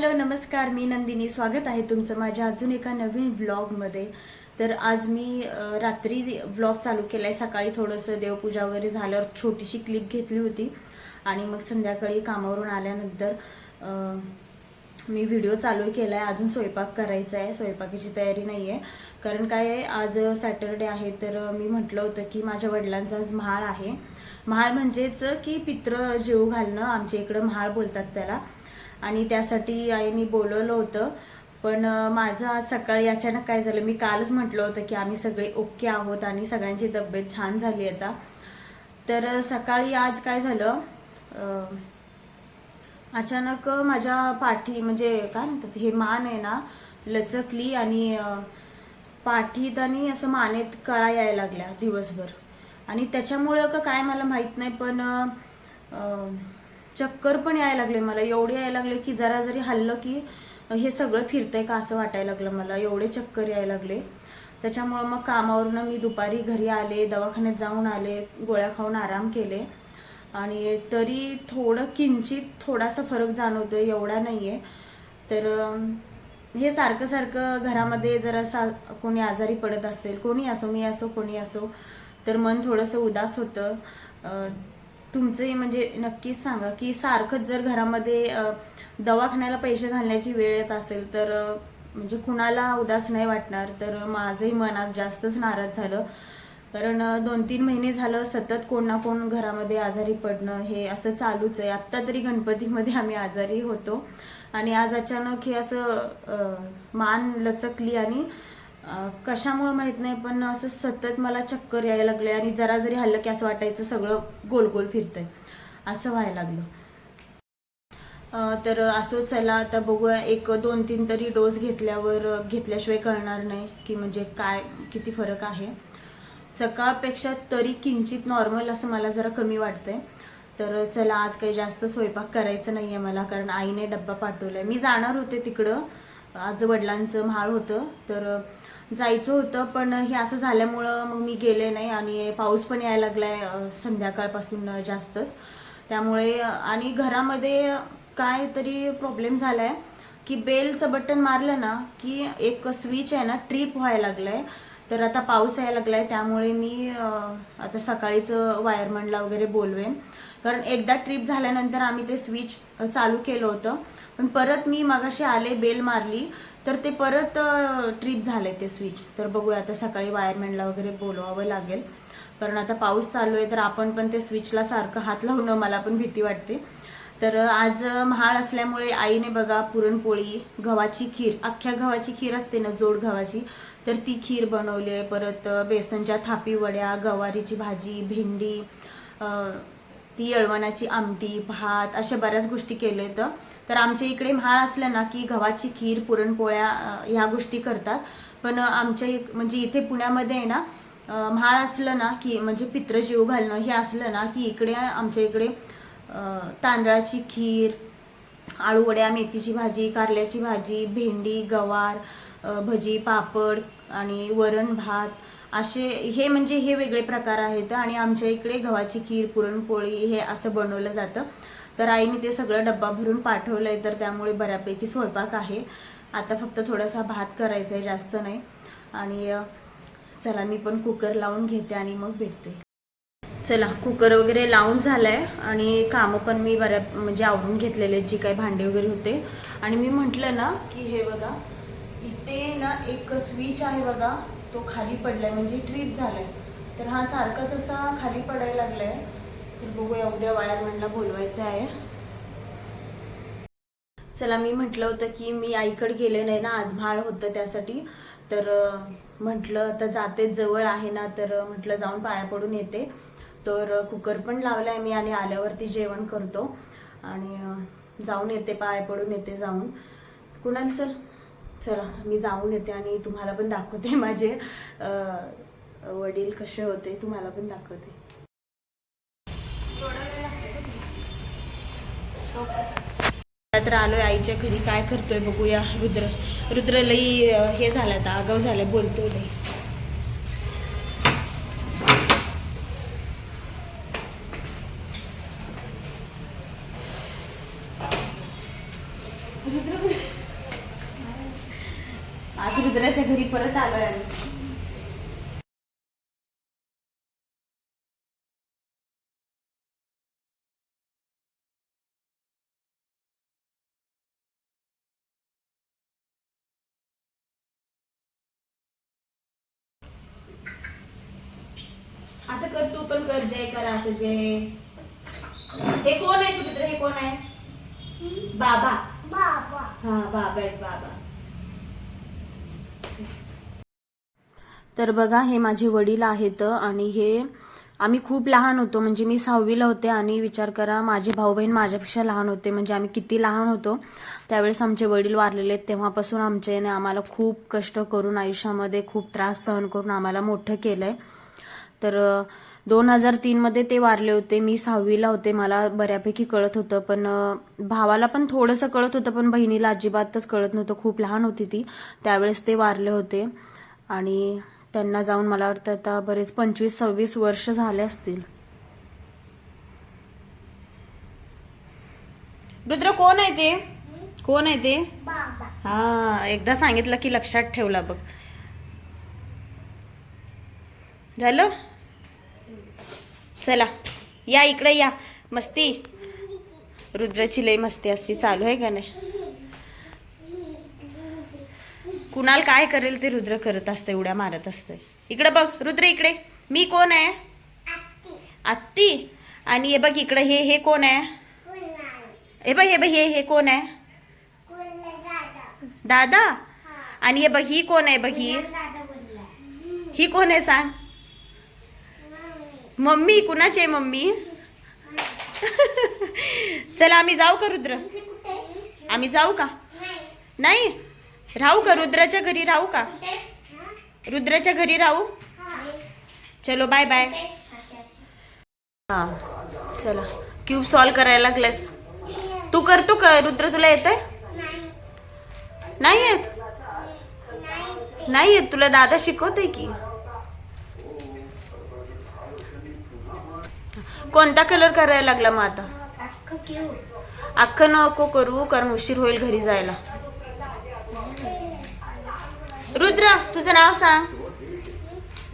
Hello नमस्कार मी नंदिनी. स्वागत आहे तुमचं माझ्या अजून एका नवीन ब्लॉगमध्ये तर आज मी रात्री ब्लॉग चालू केला आहे सकाळी थोडंसं देवपूजा वगैरे झाल्यावर छोटीशी क्लिप घेतली होती. आणि मग संध्याकाळी कामावरून आल्यानंतर मी व्हिडिओ चालू केला आहे अजून स्वयंपाक करायचा आहे. स्वयंपाकाची तयारी नाही आहे कारण काय आहे आज सॅटरडे आहे. तर मी म्हटलं होतं की माझ्या वडिलांचा आज म्हाळ आहे. महाळ म्हणजेच की पित्र जेव घालणं. आमच्या इकडं म्हाळ बोलतात त्याला. आणि त्यासाठी आईने बोलवलं होतं. पण माझं आज सकाळी अचानक काय झालं मी कालच म्हटलं होतं की आम्ही सगळे ओके आहोत आणि सगळ्यांची तब्येत छान झाली आता. तर सकाळी आज काय झालं अं, अचानक माझ्या पाठी म्हणजे काय म्हणतात हे मान आहे ना लचकली आणि पाठीत आणि असं मानेत कळा यायला लागल्या दिवसभर. आणि त्याच्यामुळं का काय मला माहीत नाही पण चक्कर पण यायला लागले मला. एवढे यायला लागले की जरा जरी हल्लं की हे सगळं फिरतंय का असं वाटायला लागलं मला. एवढे चक्कर यायला लागले. त्याच्यामुळं मग कामावरून मी दुपारी घरी आले दवाखान्यात जाऊन आले गोळ्या खाऊन आराम केले. आणि तरी थोडं किंचित थोडासा फरक जाणवतोय एवढा नाही आहे तर हे सारखं सारखं घरामध्ये जरा सा कोणी आजारी पडत असेल कोणी असो मी असो कोणी असो तर मन थोडंसं उदास होतं. तुमचंही म्हणजे नक्कीच सांगा की सारखंच जर घरामध्ये दवाखान्याला पैसे घालण्याची वेळ येत असेल तर म्हणजे कुणाला उदास नाही वाटणार. तर माझंही मनात जास्तच नाराज झालं. कारण दोन तीन महिने झालं सतत कोण ना कोण घरामध्ये आजारी पडणं हे असं चालूच आहे. आत्ता तरी गणपतीमध्ये आम्ही आजारी होतो. आणि आज अचानक हे असं मान लचकली आणि कशामुळं माहीत नाही पण असं सतत मला चक्कर यायला लागले आणि जरा जरी हल्लं की असं वाटायचं सगळं गोल गोल फिरतंय. असं व्हायला लागलं. तर असो चला आता बघूया. एक दोन तीन तरी डोस घेतल्यावर घेतल्याशिवाय कळणार नाही की म्हणजे काय किती फरक आहे. सकाळपेक्षा तरी किंचित नॉर्मल असं मला जरा कमी वाटतंय. तर चला आज काही जास्त स्वयंपाक करायचं नाही आहे मला कारण आईने डब्बा पाठवलाय. मी जाणार होते तिकडं. आज वडिलांचं महाळ होतं. तर जायचं होतं पण हे असं झाल्यामुळं मग मी गेले नाही आणि पाऊस पण यायला लागलाय संध्याकाळपासून जास्तच. त्यामुळे आणि घरामध्ये काय तरी प्रॉब्लेम झालाय की बेलचं बटन मारलं ना की एक स्विच आहे ना ट्रिप व्हायला लागलाय. तर आता पाऊस यायला लागलाय त्यामुळे मी आता सकाळीचं वायरमनला वगैरे बोलवेन. कारण एकदा ट्रिप झाल्यानंतर आम्ही ते स्विच चालू केलं होतं. पण परत मी मगाशी आले बेल मारली. तर ते परत ट्रिप झालंय ते स्विच तर बघूया आता सकाळी वायरमॅनला वगैरे बोलवावं लागेल. कारण आता पाऊस चालू आहे तर आपण पण ते स्विचला सारखं हात लावणं मला पण भीती वाटते. तर आज महाळ असल्यामुळे आईने बघा पुरणपोळी गव्हाची खीर अख्ख्या गव्हाची खीर असते ना जोड गव्हाची तर ती खीर बनवली आहे. परत बेसनच्या थापी वड्या गवारीची भाजी भेंडी ती अळवणाची आमटी भात अशा बऱ्याच गोष्टी केल्या तर आमच्या इकडे म्हाळ असलं ना की गव्हाची खीर पुरणपोळ्या ह्या गोष्टी करतात. पण आमच्या म्हणजे इथे पुण्यामध्ये आहे ना म्हाळ असलं ना की म्हणजे पित्रजीव घालणं हे असलं ना की इकडे आमच्या इकडे तांदळाची खीर आळूवड्या मेथीची भाजी कारल्याची भाजी भेंडी गवार भजी पापड आणि वरण भात असे हे म्हणजे हे वेगळे प्रकार आहेत आणि आमच्या इकडे गव्हाची खीर पुरणपोळी हे असं बनवलं जातं. तर आईने ते सगळं डब्बा भरून पाठवलं आहे तर त्यामुळे बऱ्यापैकी स्वयंपाक आहे. आता फक्त थोडासा भात करायचा आहे जास्त नाही. आणि चला मी पण कुकर लावून घेते आणि मग भेटते. चला कुकर वगैरे लावून झालाय आणि कामं पण मी बऱ्या म्हणजे आवडून घेतलेले आहेत, जी काही भांडे वगैरे होते. आणि मी म्हटलं ना की हे बघा इथे ना एक स्विच आहे बघा तो खाली पडलाय म्हणजे ट्रीप झालाय. तर हा सारखाच असा खाली पडायला लागलाय. तर बघूया उद्या वायरमॅनला बोलवायचं आहे. चला मी म्हटलं होतं की मी आईकडे गेले नाही ना आज भाळ होतं त्यासाठी. तर म्हटलं आता जाते जवळ आहे ना तर म्हटलं जाऊन पाया पडून येते. तर कुकर पण लावलाय मी आणि आल्यावरती जेवण करतो. आणि जाऊन येते पाया पडून येते जाऊन. कुणाल चल. चला मी जाऊन येते आणि तुम्हाला पण दाखवते माझे वडील कसे होते तुम्हाला पण दाखवते. तर आलोय आईच्या घरी काय करतोय बघूया रुद्र. रुद्र लई हे झालं आता आगाव झालं बोलतोय लई. रुद्र रुद्राच्या घरी परत आलोय आम्ही. असं कर तू पण कर जय कर असं जय. हे कोण आहे कुठे हे कोण आहे? बाबा. बाबा. हा बाबा आहेत बाबा. तर बघा हे माझे वडील आहेत आणि हे आम्ही खूप लहान होतो. म्हणजे मी सहावीला होते आणि विचार करा माझे भाऊ बहीण माझ्यापेक्षा लहान होते. म्हणजे आम्ही किती लहान होतो. त्यावेळेस आमचे वडील वारलेले आहेत. तेव्हापासून आमच्या याने आम्हाला खूप कष्ट करून आयुष्यामध्ये खूप त्रास सहन करून आम्हाला मोठं केलंय. तर दोन हजार तीनमध्ये ते वारले होते. मी सहावीला होते. मला बऱ्यापैकी कळत होतं. पण भावाला पण थोडंसं कळत होतं. पण बहिणीला अजिबातच कळत नव्हतं. खूप लहान होती ती. त्यावेळेस ते वारले होते. आणि त्यांना जाऊन मला वाटतं आता बरेच पंचवीस सव्वीस वर्ष झाले असतील. रुद्र कोण आहे ते? कोण आहे ते? हा एकदा सांगितलं की लक्षात ठेवला बघ. झालं? चला या इकडे या. मस्ती. रुद्राची लई मस्ती असती. चालू आहे का नाही? कुणाल काय करेल ते रुद्र करत असते उड्या मारत असते इकडे बघ रुद्र इकडे. मी कोण आहे? आत्ती. आणि हे बघ इकडे हे हे कोण आहे? हे बघ हे बघ हे हे कोण आहे? दादा. दादा? आणि हे बघ ही कोण आहे बघ ही? ही कोण आहे सांग? मम्मी. कुणाची आहे मम्मी? चला आम्ही जाऊ का रुद्र? आम्ही जाऊ का? नाही? राहू का? रुद्राच्या घरी राहू का? रुद्राच्या घरी राहू? चलो बाय बाय हा चला. क्यूब सॉल्व करायला लागलेस. तू करतो का रुद्र तुला येत नाही नाही येत? नाही येत. तुला दादा शिकवते की. कोणता कलर करायला लागला मग आता? अख्खं नको करू कारण उशीर होईल घरी जायला. रुद्र तुझं नाव सांग.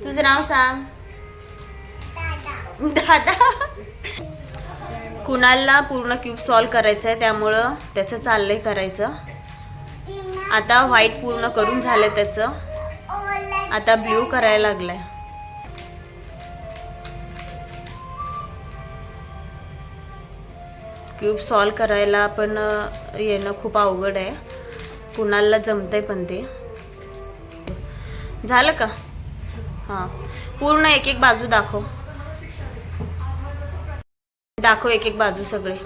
तुझं नाव सांग. दादा. दादा कुणालला पूर्ण क्यूब सॉल्व करायचं आहे त्यामुळं त्याचं चाललंय करायचं. आता व्हाईट पूर्ण करून झालं त्याचं. आता ब्ल्यू करायला लागलाय. क्यूब सॉल्व करायला पण येणं खूप अवघड आहे. कुणाला जमतंय पण ते. झालं का? हां. पूर्ण एक एक बाजू दाखव. दाखव एक एक बाजू सगळे.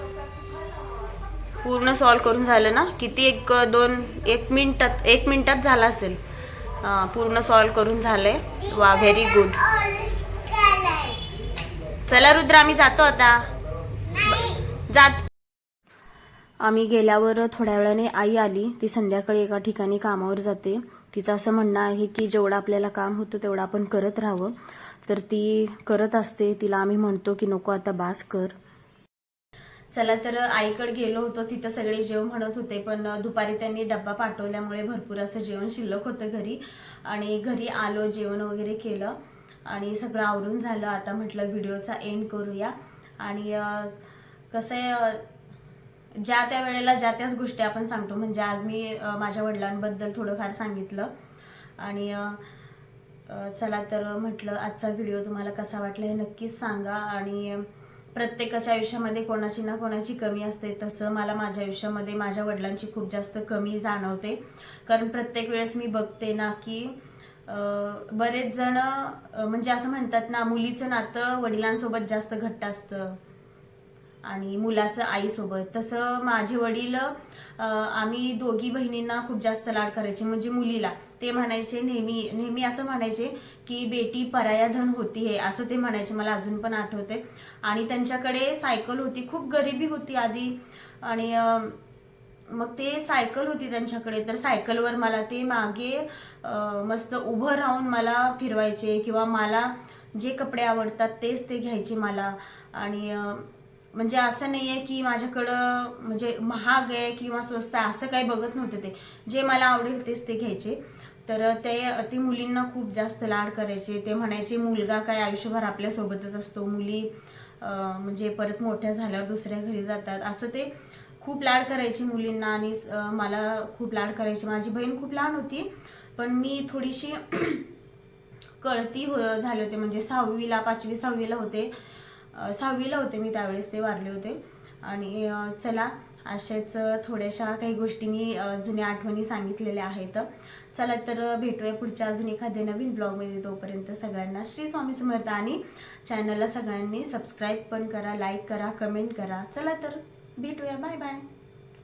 पूर्ण सॉल्व करून झालं ना? किती एक दोन एक मिनिटात एक मिनिटात झाला असेल. हां पूर्ण सॉल्व करून झालंय. वा व्हेरी गुड चला रुद्र आम्ही जातो आता. जात. आम्ही गेल्यावर थोड्या वेळाने आई आली. ती संध्याकाळी एका ठिकाणी कामावर जाते. तिचं असं म्हणणं आहे की जेवढं आपल्याला काम होतं तेवढं आपण करत राहावं. तर ती करत असते. तिला आम्ही म्हणतो की नको आता बास कर. चला तर आईकडे गेलो होतो. तिथं सगळे जेव म्हणत होते पण दुपारी त्यांनी डब्बा पाठवल्यामुळे भरपूर असं जेवण शिल्लक होतं घरी. आणि घरी आलो जेवण वगैरे केलं. आणि सगळं आवरून झालं. आता म्हटलं व्हिडिओचा एंड करूया. आणि कसं आहे ज्या त्या वेळेला ज्या त्याच गोष्टी आपण सांगतो म्हणजे आज मी माझ्या वडिलांबद्दल थोडंफार सांगितलं. आणि चला तर म्हटलं आजचा व्हिडिओ तुम्हाला कसा वाटला हे नक्कीच सांगा. आणि प्रत्येकाच्या आयुष्यामध्ये कोणाची ना कोणाची कमी असते तसं मला माझ्या आयुष्यामध्ये माझ्या वडिलांची खूप जास्त कमी जाणवते. कारण प्रत्येक वेळेस मी बघते ना की बरेच जण म्हणजे असं म्हणतात ना मुलीचं नातं वडिलांसोबत जास्त घट्ट असतं. आणि मुलाचं आईसोबत. तसं माझे वडील आम्ही दोघी बहिणींना खूप जास्त लाड करायचे म्हणजे मुलीला. ते म्हणायचे नेहमी नेहमी असं म्हणायचे की बेटी पराया धन होती हे असं ते म्हणायचे मला अजून पण आठवते आणि त्यांच्याकडे सायकल होती खूप गरिबी होती आधी. आणि मग ते सायकल होती त्यांच्याकडे तर सायकलवर मला ते मागे मस्त उभं राहून मला फिरवायचे किंवा मला जे कपडे आवडतात तेच ते घ्यायचे मला. आणि म्हणजे असं नाही आहे की माझ्याकडं म्हणजे महाग आहे किंवा स्वस्त आहे असं काही बघत नव्हते ते. जे मला आवडेल तेच ते घ्यायचे. तर ते ते मुलींना खूप जास्त लाड करायचे. ते म्हणायचे मुलगा काय आयुष्यभर आपल्यासोबतच असतो. मुली म्हणजे परत मोठ्या झाल्यावर दुसऱ्या घरी जातात. असं ते खूप लाड करायचे मुलींना आणि मला खूप लाड करायचे. माझी बहीण खूप लहान होती पण मी थोडीशी कळती हो झाले होते. म्हणजे सहावीला पाचवी सहावीला होते. सहावीला होते मी त्यावेळेस ते वारले होते. आणि चला अशाच थोड्याशा काही गोष्टी मी जुन्या आठवणी सांगितलेल्या आहेत. चला तर भेटूया पुढच्या अजून एखाद्या नवीन ब्लॉगमध्ये तोपर्यंत. सगळ्यांना श्री स्वामी समर्थ आणि चॅनलला सगळ्यांनी सबस्क्राईब पण करा लाईक करा कमेंट करा. चला तर भेटूया. Bye bye.